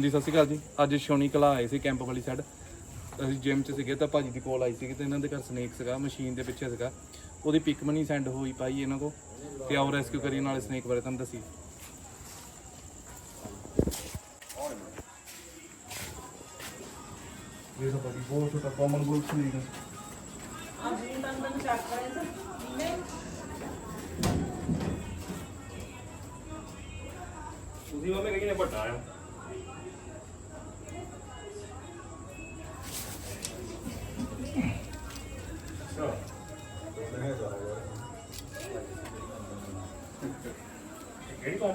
ਹਾਂਜੀ ਸਤਿ ਸ਼੍ਰੀ ਅਕਾਲ ਜੀ। ਅੱਜ ਸ਼ੋਨੀ ਕਲਾ ਆਏ ਸੀ ਕੈਂਪ ਵਾਲੀ ਸਾਈਡ ਅਸੀਂ ਜਿਮ 'ਚ ਸੀਗੇ ਤਾਂ ਭਾਜੀ ਦੀ ਕੋਲ ਆਈ ਸੀ ਤੇ ਇਹਨਾਂ ਦੇ ਘਰ ਸਨੇਕ ਸੀਗਾ ਮਸ਼ੀਨ ਦੇ ਪਿੱਛੇ ਸੀਗਾ। ਉਹਦੀ ਪਿਕ ਮਨੀ ਸੈਂਡ ਹੋਈ ਪਾਈ ਇਹਨਾਂ ਕੋ ਤੇ ਆਓ ਰੈਸਕਿਊ ਕਰੀ ਨਾਲੇ ਸਨੇਕ ਬਾਰੇ ਤੁਹਾਨੂੰ ਦੱਸੀ ਇਹ ਤਾਂ ਭਾਜੀ ਬਹੁਤ ਛੋਟਾ ਕਾਮਨ ਬੁਲ ਸਨੇਕ ਹੈ। ਤੁਸੀਂ ਉਹਨੇ ਕਹੀ ਨੇ ਵੱਡਾ ਆ?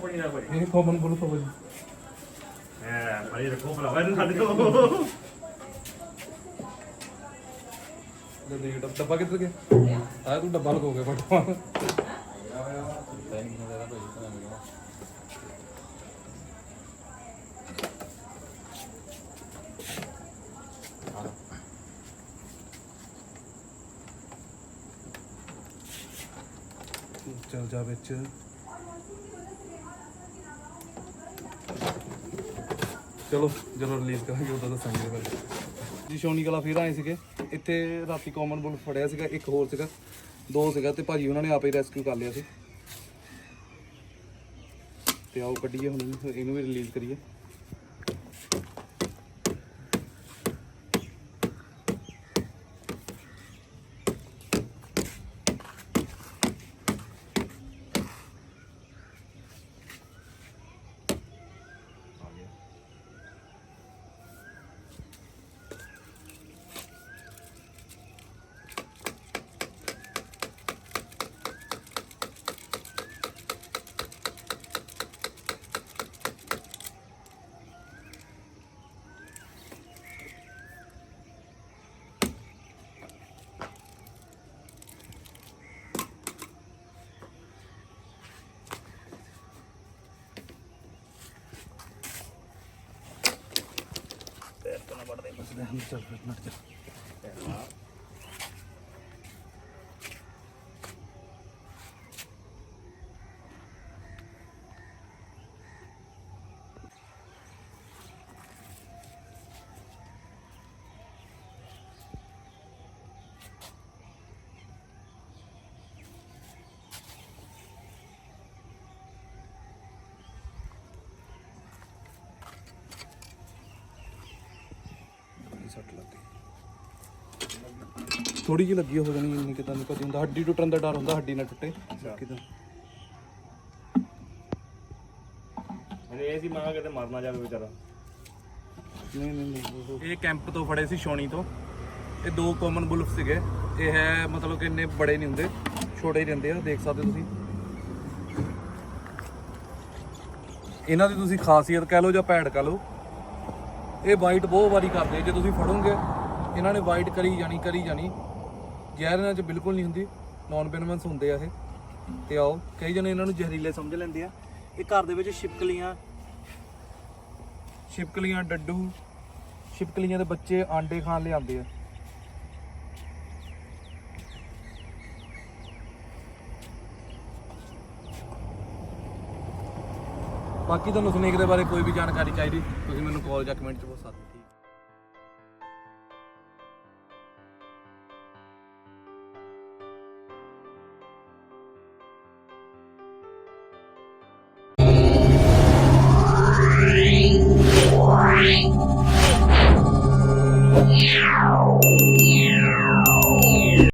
ਕਿਹੜੀ ਕੰਪਨੀ ਦਾ ਭਾਈ ਇਹ ਕਾਮਨ ਬੁਲ ਭਾਜੀ ਹੈ ਭਾਈ ਰੱਖੋ ਭਰਾਵਾ ਇਹਨੂੰ ਸਾਡੇ ਕੋਲ ਦੇ ਦੇ ਡੱਬਾ ਡੱਬਾ ਕਿੱਧਰ ਗਿਆ ਆ ਤੂੰ ਡੱਬਾ ਲਗੋ ਗਿਆ ਫਟਵਾ ਚਲ ਜਾ ਵਿੱਚ ਚਲੋ, ਜਦੋਂ ਰਿਲੀਜ਼ ਕਰਾਂਗੇ ਉਦੋਂ ਦੱਸਾਂਗੇ ਬਾਰੇ। ਜੀ ਸ਼ੋਨੀ ਕਲਾ ਫਿਰ ਆਏ ਸੀਗੇ। ਇੱਥੇ ਰਾਤੀ ਕਾਮਨ ਬੁੱਲ ਫੜਿਆ ਸੀਗਾ, ਇੱਕ ਹੋਰ ਸੀਗਾ, ਦੋ ਸੀਗਾ ਤੇ ਭਾਜੀ ਉਹਨਾਂ ਨੇ ਆਪੇ ਰੈਸਕਿਊ ਕਰ ਲਿਆ ਸੀ। ਤੇ ਆਓ ਕੱਢੀਏ ਹੁਣ, ਇਹਨੂੰ ਵੀ ਰਿਲੀਜ਼ ਕਰੀਏ। ਚੱਲ ਸੱਟ ਲੱਗੀ। ਥੋੜੀ ਜਿਹੀ ਲੱਗੀ ਹੋ ਜਾਣੀ ਇੰਨੀ ਕਿਦਾਂ ਨਹੀਂ ਕਦੀ ਹੁੰਦਾ। ਹੱਡੀ ਟੁੱਟਣ ਦਾ ਡਰ ਹੁੰਦਾ ਹੱਡੀ ਨਾ ਟੁੱਟੇ। ਕਿਦਾਂ ਮੈਨੂੰ ਇਹ ਸੀ ਮਾਂ ਕਿਤੇ ਮਰ ਨਾ ਜਾਵੇ ਵਿਚਾਰਾ। ਨਹੀਂ ਨਹੀਂ ਨਹੀਂ ਇਹ ਕੈਂਪ ਤੋਂ ਫੜੇ ਸੀ ਸ਼ੋਣੀ ਤੋਂ। ਇਹ ਦੋ ਕਾਮਨ ਬੁਲਫ ਸੀਗੇ। ਇਹ ਹੈ ਮਤਲਬ ਕਿ ਇੰਨੇ ਬੜੇ ਨਹੀਂ ਹੁੰਦੇ। ਛੋਟੇ ਹੀ ਰਹਿੰਦੇ ਆ ਦੇਖ ਸਕਦੇ ਤੁਸੀਂ। ਇਹਨਾਂ ਦੀ ਤੁਸੀਂ ਖਾਸੀਅਤ ਕਹਿ ਲਓ ਜਾਂ ਪੈੜ ਕਹਿ ਲਓ। ਇਹ ਵਾਈਟ ਬਹੁਤ ਵਾਰੀ ਕਰਦੇ ਆ। ਜੇ ਤੁਸੀਂ ਫੜੋਗੇ, ਇਹਨਾਂ ਨੇ ਵਾਈਟ ਕਰੀ ਜਾਣੀ ਕਰੀ ਜਾਣੀ। ਜ਼ਹਿਰ ਇਹਨਾਂ 'ਚ ਬਿਲਕੁਲ ਨਹੀਂ ਹੁੰਦੀ। ਨਾਨ ਵੈਨਮਸ ਹੁੰਦੇ ਆ ਇਹ। ਤੇ ਆਓ, ਕਈ ਜਣੇ ਇਹਨਾਂ ਨੂੰ ਜ਼ਹਿਰੀਲੇ ਸਮਝ ਲੈਂਦੇ ਆ। ਇਹ ਘਰ ਦੇ ਵਿੱਚ ਛਿਪਕਲੀਆਂ ਛਿਪਕਲੀਆਂ, ਡੱਡੂ, ਛਿਪਕਲੀਆਂ ਦੇ ਬੱਚੇ ਆਂਡੇ ਖਾਣ ਲਈ ਆਉਂਦੇ ਆ। ਬਾਕੀ ਤੁਹਾਨੂੰ ਸਨੇਕ ਦੇ ਬਾਰੇ ਕੋਈ ਵੀ ਜਾਣਕਾਰੀ ਚਾਹੀਦੀ ਤੁਸੀਂ ਮੈਨੂੰ ਕਾਲ ਜਾਂ ਕਮੈਂਟ 'ਚ ਪੁੱਛ ਸਕਦੇ ਹੋ Yeah.